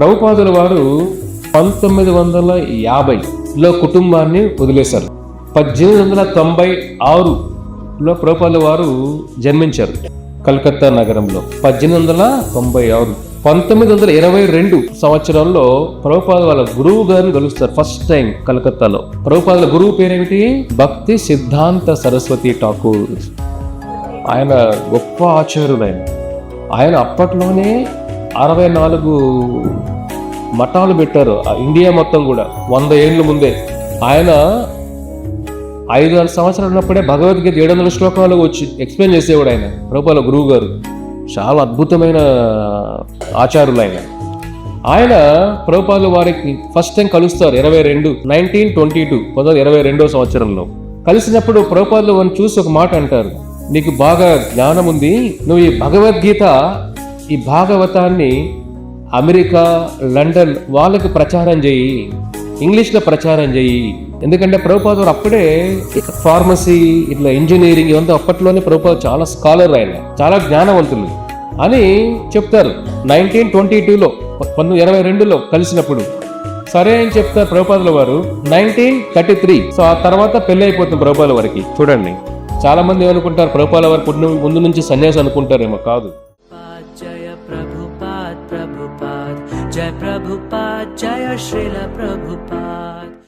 ప్రభుపాదుల వారు పంతొమ్మిది వందల యాభైలో కుటుంబాన్ని వదిలేశారు. పద్దెనిమిది వందల తొంభై ఆరులో ప్రభుపాదుల వారు జన్మించారు. కలకత్తా నగరంలో. పద్దెనిమిది వందల తొంభై ఆరు. పంతొమ్మిది వందల ఇరవై రెండు సంవత్సరంలో ప్రభుపాద వాళ్ళ గురువు గారిని కలుస్తారు ఫస్ట్ టైం కలకత్తాలో. ప్రభుపాదుల గురువు పేరేమిటి? భక్తి సిద్ధాంత సరస్వతి ఠాకూర్. ఆయన గొప్ప ఆచార్యులైన. ఆయన ఆయన అప్పట్లోనే అరవై నాలుగు మఠాలు పెట్టారు. ఆ ఇండియా మొత్తం కూడా వంద ఏళ్ళ ముందే. ఆయన ఐదు ఆరు సంవత్సరాలు ఉన్నప్పుడే భగవద్గీత ఏడు వందల శ్లోకాలు వచ్చి ఎక్స్ప్లెయిన్ చేసేవాడు ఆయన ప్రభుపాల గురువు గారు చాలా అద్భుతమైన ఆచారులు ఆయన. ఆయన ప్రభుపాదుల వారికి ఫస్ట్ టైం కలుస్తారు ఇరవై రెండు నైన్టీన్ ట్వంటీ టూ పంతొమ్మిది ఇరవై రెండో సంవత్సరంలో. కలిసినప్పుడు ప్రభుపాదులు వారిని చూసి ఒక మాట అంటారు నీకు బాగా జ్ఞానం ఉంది నువ్వు ఈ భగవద్గీత ఈ భాగవతాన్ని అమెరికా లండన్ వాళ్ళకి ప్రచారం చేయి ఇంగ్లీష్లో ప్రచారం చేయి. ఎందుకంటే ప్రభుపాద వారు అప్పుడే ఫార్మసీ ఇట్లా ఇంజనీరింగ్ ఇవంతా అప్పట్లోనే ప్రభుపాద చాలా స్కాలర్ ఆయన చాలా జ్ఞానవంతులు అని చెప్తారు. నైన్టీన్ ట్వంటీ టూలో పంతొమ్మిది ఇరవై రెండులో కలిసినప్పుడు. సరే అని చెప్తారు ప్రభుపాదుల వారు. నైన్టీన్ థర్టీ త్రీ సో ఆ తర్వాత పెళ్ళి అయిపోతుంది ప్రభుపాల వారికి. చూడండి. చాలామంది ఏమనుకుంటారు? ప్రభుపాల వారి పుట్టిన ముందు నుంచి సన్యాసి అనుకుంటారేమో కాదు. जय प्रभुपाद जय श्रील प्रभुपाद।